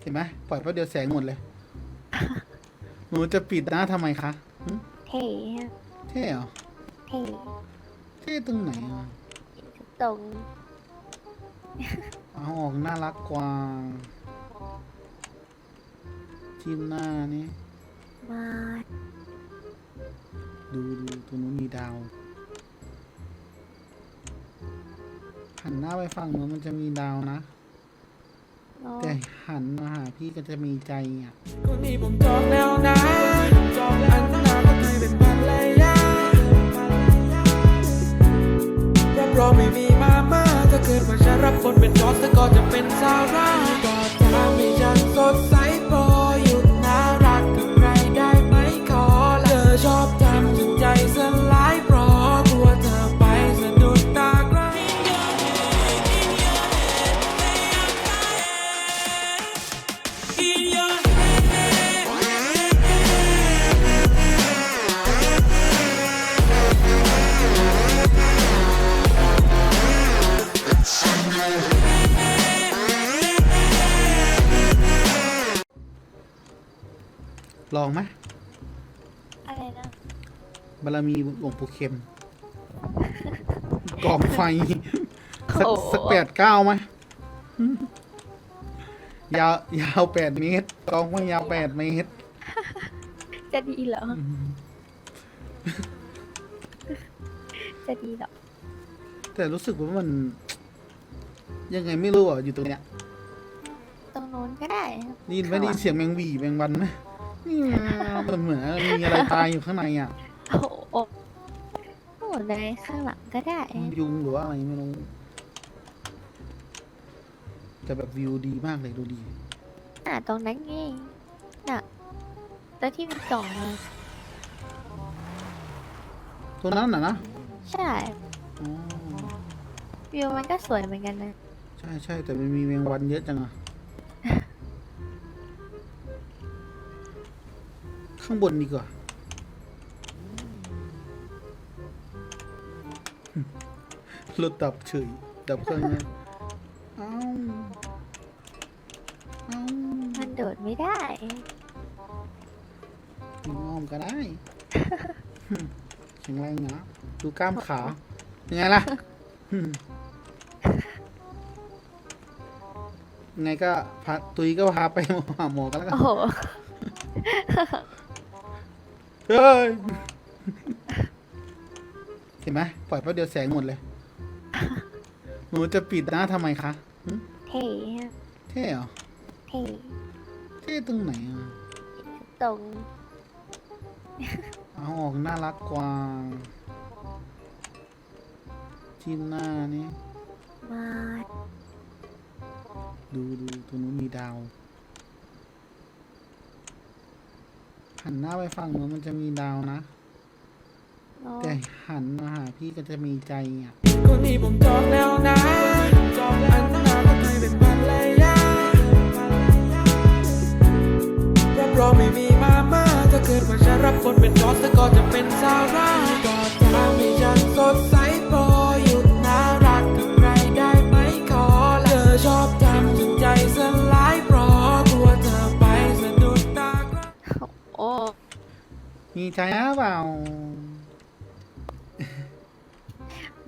เห็นไหมปล่อยแป๊บเดียวแสงหมดเลย หนูจะปิดหน้าทำไมคะหึเท่อะเท่เหรอเท่เท่ตรงไหนอะตรงเอาออกน่ารักกว่าจิ้มหน้านี่มาดูดูตรงนู้นมีดาว หันหน้าไปฝั่งนู้นมันจะมีดาวนะโน้ แต่หันมาหาพี่ก็จะมีใจอะคนนี้ผมจองแล้วนะจองแล้วอันนาก็เคยเป็นภรรยารับรองไม่มีมาม่าถ้าเกิดว่าฉันรับบทเป็นจอสก็จะเป็นซาร่าก็ทำให้ฉันสดใส องไหมอะไรนะบารมีหลวงปู่เข็มกองไฟสักโอ้โหสักแปดเก้าไหมยาวยาวแปดเมตรกองไฟยาวแปดเมตร จะดีเหรอ จะดีเหรอ แต่รู้สึกว่ามัน ยังไงไม่รู้อะอยู่ตรงเนี้ย ตรงโน้นก็ได้ครับได้ยินไหมได้ยินเสียงแมงหวีแมงวันไหม มันเหมือนมีอะไรตายอยู่ข้างในอะโอ้โหโอ้โหเลยข้างหลังก็ได้ยุงหรือว่าอะไรไม่รู้แต่แบบวิวดีมากเลยดูดี อะตรงนั้นไงน่ะแล้วที่เป็นกล่องมาตัวนั้นน่ะนะใช่อ๋อวิวมันก็สวยเหมือนกันนะ ใช่ใช่แต่มันมีแมงวันเยอะจังอะ ข้างบนดีกว่า รถดับเฉย ดับเครื่องนะเอ้าเอ้ามันโดดไม่ได้ ยิงอ้อมก็ได้ แข็งแรงนะดูกล้ามขายังไงล่ะ ยังไงก็พาตุยก็พาไปหาหมอกันแล้วกัน โอ้โห เฮ้ยเห็นไหมปล่อยแป๊บเดียวแสงหมดเลย หนูจะปิดหน้าทำไมคะหึเท่อะเท่เหรอเท่เท่ตรงไหนอะตรงเอาออกน่ารักกว่าจิ้มหน้านี่มาดูดูตรงนู้นมีดาว หันหน้าไปฝั่งนู้นมันจะมีดาวนะโน้แต่หันมาหาพี่ก็จะมีใจอะคนนี้ผมจองแล้วนะจองแล้วอันนาก็เคยเป็นภรรยารับรองไม่มีมาม่าถ้าเกิดว่าฉันรับบทเป็นจอสก็จะเป็นซาร่า มีใจหรือเปล่า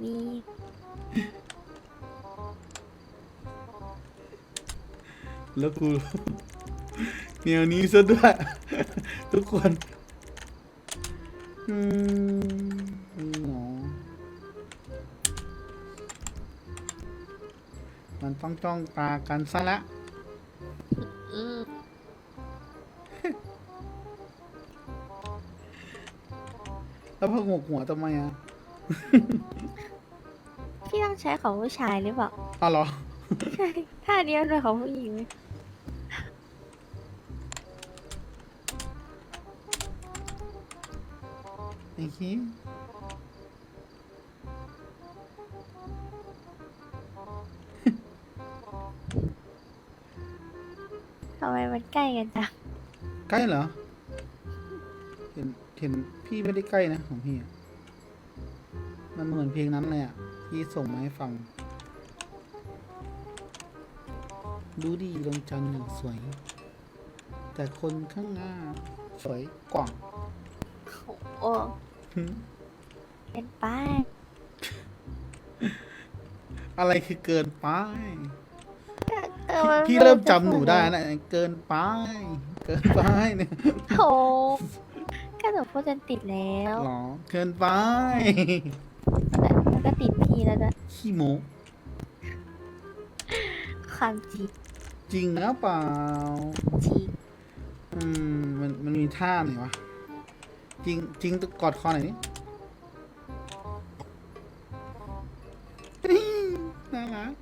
มีแล้วกูแนวนี้ซะด้วย ทุกคนอืมอืมหนอมันต้องจ้องตากันซะละ แล้วพอหกหัวทำไมอะพี่ต้องใช้ของผู้ชายหรือเปล่าอ้าวเหรอ ใช่ท่านี้มันเป็นของผู้หญิงไหมไอ้ขี้ทำไมมันใกล้กันจัง ใกล้เหรอ เห็น เห็น พี่ไม่ได้ใกล้นะของพี่อะมันเหมือนเพลงนั้นเลยอะพี่ส่งมาให้ฟัง ดูดีดวงจันทร์อย่างสวย แต่คนข้างหน้า สวยกว่าโอ้หึเป็นไปอะไรคือเกินไปเออมันพี่เริ่มจำหนูได้นะเกินไป เกินไปเนี่ยโอ้ ก็หนูพูดจนติดแล้วหรอเกินไปแล้วก็ติดพี่แล้วด้วยขี้โมความจริงจริงนะเปล่า จริงอืม มันมันมีท่าไหนวะ จริงจริงกอดคอหน่อยนี่น่ารัก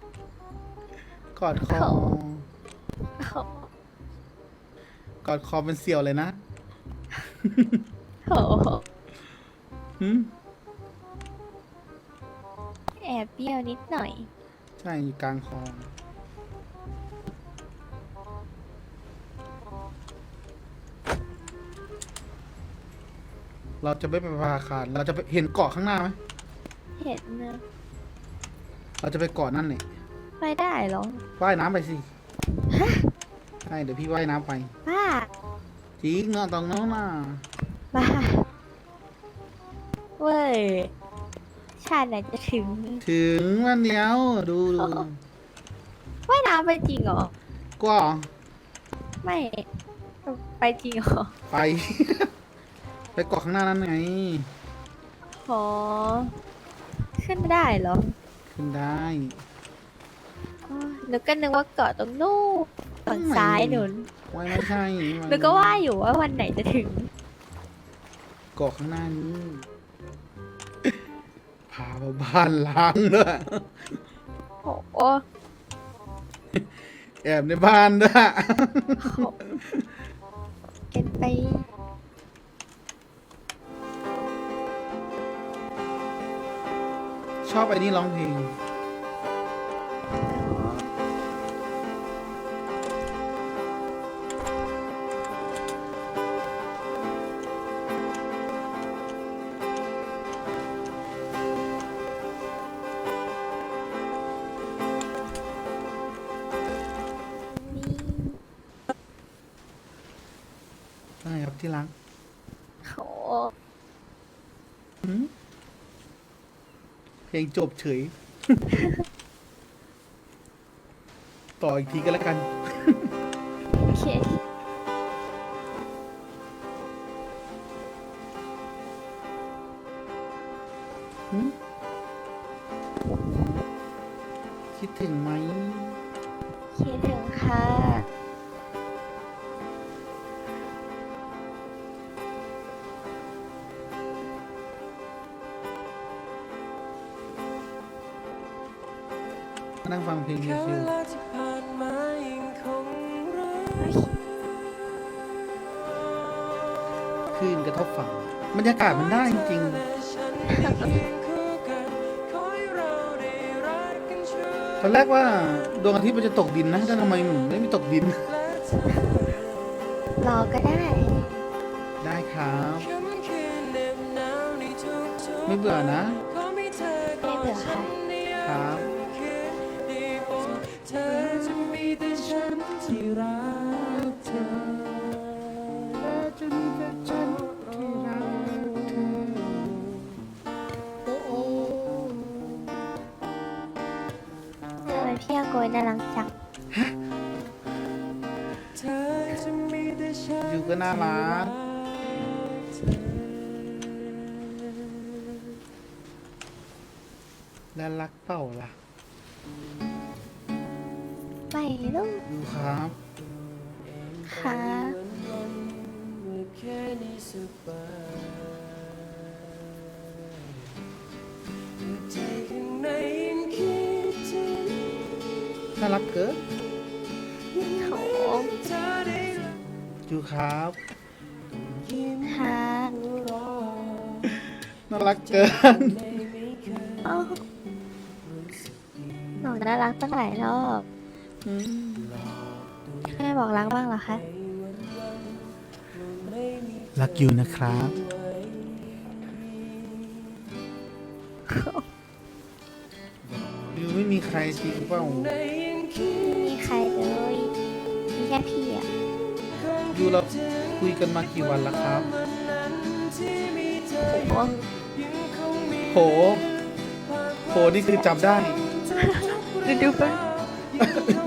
กอดคอโอ้กอดคอเป็นเสี่ยวเลยนะ โหหืมแอบเบี้ยวนิดหน่อย ใช่อยู่กลางคลอง เราจะไม่ไปพาคารเราจะไปเห็นเกาะข้างหน้าไหม เห็นนะเราจะไปเกาะนั่นเนี่ยไม่ได้เหรอ ว่ายน้ำไปสิ ใช่ เดี๋ยวพี่ว่ายน้ำไป บ้า จริงเนาะตรงโน้นน่ะบ้าเว้ยชาติไหนจะถึงถึงวันเดียวดูดูว่ายน้ำไปจริงเหรอ ก็ไม่ ไปจริงเหรอ ไป ไปเกาะข้างหน้านั้นไงขอขึ้นไม่ได้เหรอ ขึ้นได้อ๋อหนูก็นึกว่าเกาะตรงนู้น ฝั่งซ้ายหนุนไว้ไม่ใช่หนูก็ว่าอยู่ว่าวันไหนจะถึงเกาะข้างหน้านี้พามาบ้านล้างด้วยโอ้โหแอบในบ้านด้วยเกินไปชอบไอ้นี่ร้องเพลง รับที่รักโหหืมเพลงจบเฉย ต่ออีกทีก็แล้วกัน โอเค หืมคิดถึงไหม ชิเววลาที่ผ่านมายังคงรักๆคลื่นกระทบฝั่งบรรยากาศมันได้จริงและฉันยังเคียงคู่กันขอให้เราได้รักกันชั่วๆตอนแรกว่าดวงอาทิตย์มันจะตกดินนะแต่ทำไมมันไม่มีตกดินและเธอรอก็ได้ ได้ครับแค่มันคืนเหน็บหนาวในทุกๆไม่เบื่อนะขอมีเธอกอดฉันในยามครับ ที่รักเธอจะมีแต่ฉันที่รักเธอโอ้โอ้ทำไมพี่อาโกยน่ารักจังเธอจะมีแต่ฉันอยู่ก็น่ารักและรักเปล่าล่ะ ไม่รู้อยู่ครับ ค่ะแค่นี้สบายใจข้างในยังคิดถึงน่ารักเกินโหเธอได้อยู่ครับยิ้มค่ะรอน่ารักเกินไม่มีใครเอ้าหนูน่ารักตั้งหลายรอบ อืมแม่บอกรักบ้างเหรอคะ รักอยู่นะครับอยู่ไม่มีใครจริงเปล่าในยังคิดมีใครเลยยูเราคุยกันมากี่วันแล้วครับ โอ้โหโหนี่คือจำได้ ดูดูไป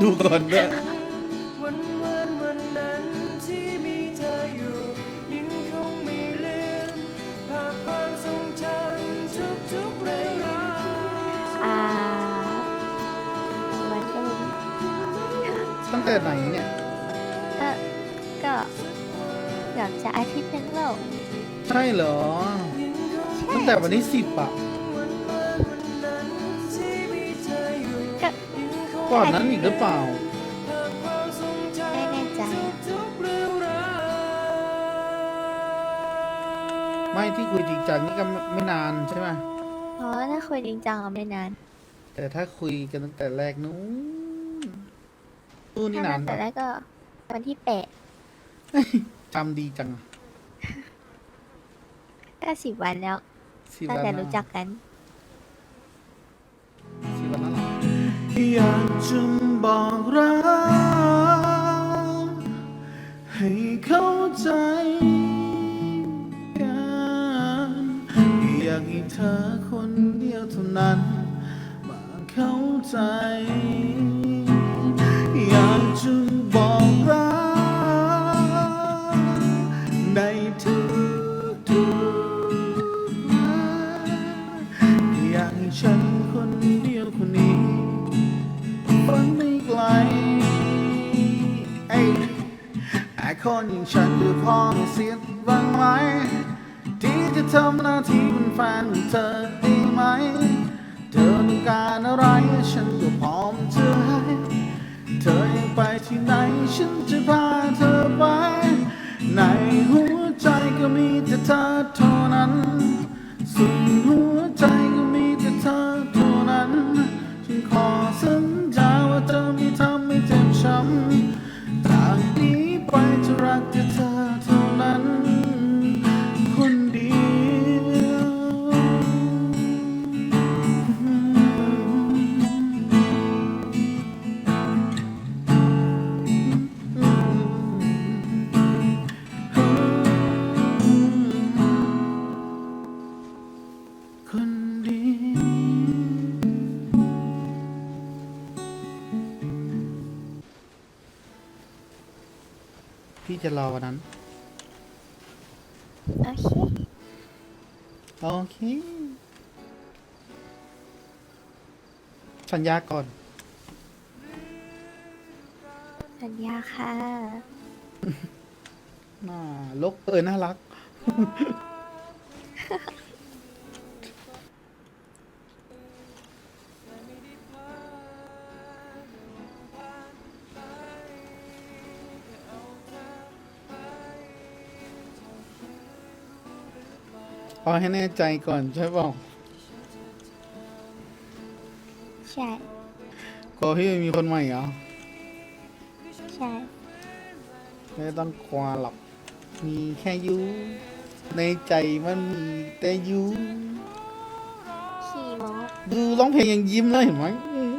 ดูก่อนด้วยวันวันวันนั้นที่มีเธออยู่ยังคงไม่ลืมภาพความทรงจำทุกทุกๆเรื่องราวอ่าวันก็รู้ตั้งแต่ไหนเนี่ยก็ก็อยากจะอาทิตย์หนึงแล้ว ใช่เหรอ ตั้งแต่วันที่สิบอะ ก่อนนั้นอีกหรือเปล่า ไม่แน่ใจอะไม่ที่คุยจริงจังนี่ก็ไม่ไม่นานใช่ไหมเพราะว่าถ้าคุยจริงจังอะไม่นานแต่ถ้าคุยกันตั้งแต่แรกนู้นตู้นี่านถ้านนับแต่ปะแรกก็วันที่แปดจำดีจังก็สิบวันแล้วสิบตั้งวันแต่แล้วรู้จักกัน อยากจะบอกรักให้เข้าใจกันอยากให้เธอคนเดียวเท่านั้นมาเข้าใจ คนอย่างฉันดูพอมีสิทธิ์บ้างไหม ที่จะทำหน้าที่เป็นแฟนของเธอด้ไหม เธอต้องการอะไรฉันก็พร้อมจะให้เธออยากไปที่ไหนฉันจะพาเธอไป ในหัวใจก็มีแต่เธอเท่านั้นส่วนหัวใจ จะรอวันนั้น โอเค โอเค สัญญาก่อน สัญญาค่ะ น่าลกเออน่ารัก เอาให้แน่ใจก่อนใช่เปล่าใช่กลัวพี่ไม่มีคนใหม่เหรอ ใช่ไม่ต้องกลัวหรอก มีแค่ยูในใจมันมีแต่ยูขี่โมดูร้องเพลงยังยิ้มเลยเห็นไหมอืม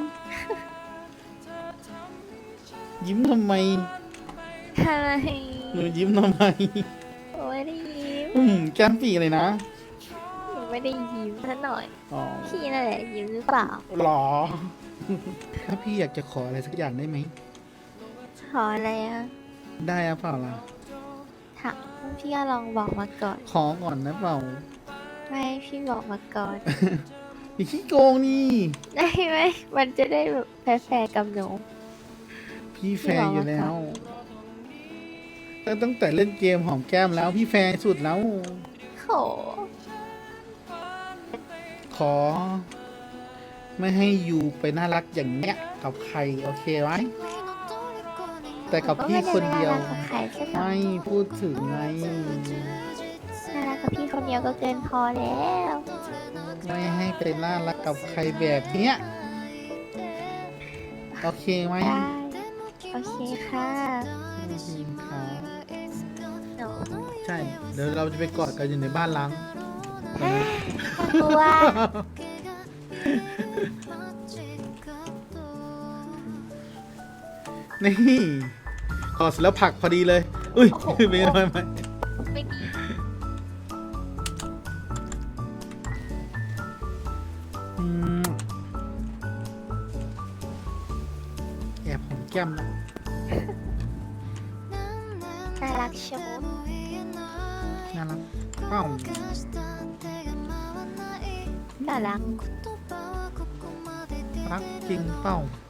ยิ้มทำไมทำไมหนูยิ้มทำไมหนูไม่ได้ยิ้ม อืมแก้มปีเลยนะหนู ไม่ได้ยิ้มซะหน่อย อ๋อพี่นั่นแหละยิ้มหรือเปล่า หรอ ถ้าพี่อยากจะขออะไรสักอย่างได้ไหม ขออะไรอะได้อะเปล่าล่ะ ถามพี่ก็ลองบอกมาก่อน ขอก่อนนะเปล่า ไม่พี่บอกมาก่อน อย่าขี้โกงนี่ ได้ไหมมันจะได้แบบแฟร์ๆกับหนู พี่แฟร์อยู่แล้วแต่ตั้งแต่เล่นเกมหอมแก้มแล้วพี่แฟร์สุดแล้ว โห ขอ ไม่ให้อยู่ไปน่ารักอย่างเนี้ยกับใครโอเคไหมแต่กับพี่คนเดียวก็ไม่ไน่ารักกับใครใช่ไหมไม่พูดถึงไงน่ารักกับพี่คนเดียวก็เกินพอแล้ว ไม่ให้ไปน่ารักกับใครแบบเนี้ยโอเคไหมได้โอเคค่ะอืมครับหนูใช่ เดี๋ยวเราจะไปกอดกันอยู่ในบ้านล้าง กลัว นี่กอดเสร็จแล้วผลักพอดีเลย อุ้ยโอ้โห ไม่ไม่ไม่ไม่มีอืมแอบผมแก้มแล้วน่ารักเชยวน่ารักเป้า น่ารักรักจริงเป้าน